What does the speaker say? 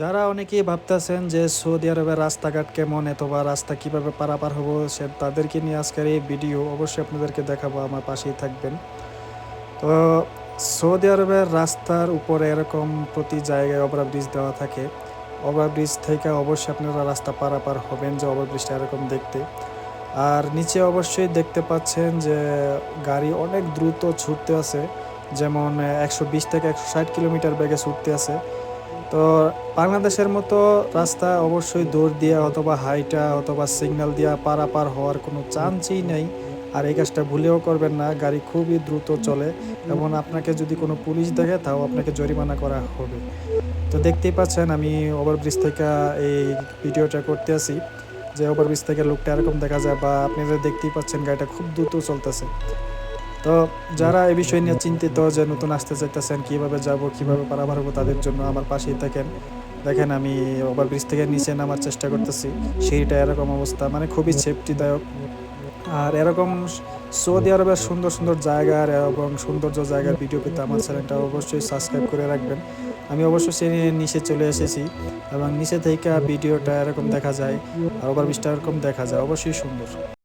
যারা অনেকেই ভাবতেছেন যে সৌদি আরবের রাস্তাঘাট কেমন, অথবা রাস্তা কীভাবে পারাপার হব, সে তাদেরকে নিয়ে আজকের এই ভিডিও অবশ্যই আপনাদেরকে দেখাবো, আমার পাশেই থাকবেন। তো সৌদি আরবের রাস্তার উপরে এরকম প্রতি জায়গায় ওভারব্রিজ দেওয়া থাকে। ওভারব্রিজ থেকে অবশ্যই আপনারা রাস্তা পারাপার হবেন যে ওভারব্রিজটা এরকম দেখতে। আর নিচে অবশ্যই দেখতে পাচ্ছেন যে গাড়ি অনেক দ্রুত ছুটতে আছে। যেমন একশো বিশ থেকে একশো ষাট কিলোমিটার বেগে ছুটতে আছে। তো বাংলাদেশের মতো রাস্তা অবশ্যই দৌড় দিয়ে অথবা হাইটা অথবা সিগন্যাল দিয়া পারাপার হওয়ার কোনো চান্সই নেই। আর এই কাজটা ভুলেও করবেন না, গাড়ি খুবই দ্রুত চলে এবং আপনাকে যদি কোনো পুলিশ দেখে তাও আপনাকে জরিমানা করা হবে। তো দেখতেই পাচ্ছেন আমি ওভারব্রিজ থেকে এই ভিডিওটা করতে আসি যে ওভারব্রিজ থেকে লোকটা এরকম দেখা যায় বা আপনারা দেখতেই পাচ্ছেন গাড়িটা খুব দ্রুত চলতেছে। তো যারা এই বিষয় নিয়ে চিন্তিত যে নতুন আসতে চাইতেছেন, কীভাবে যাব, কীভাবে পারাপার হব তাদের জন্য আমার পাশেই থাকেন। দেখেন আমি ওভারব্রিজ থেকে নিচে নামার চেষ্টা করতেছি। সেইটা এরকম অবস্থা মানে খুবই সেফটিদায়ক আর এরকম সৌদি আরবের সুন্দর সুন্দর জায়গার এবং সৌন্দর্য জায়গার ভিডিও পেতে আমার চ্যানেলটা অবশ্যই সাবস্ক্রাইব করে রাখবেন। আমি অবশ্যই সে নিচে চলে এসেছি এবং নিচে থেকে ভিডিওটা এরকম দেখা যায়, আর ওভারব্রিজটা এরকম দেখা যায়, অবশ্যই সুন্দর।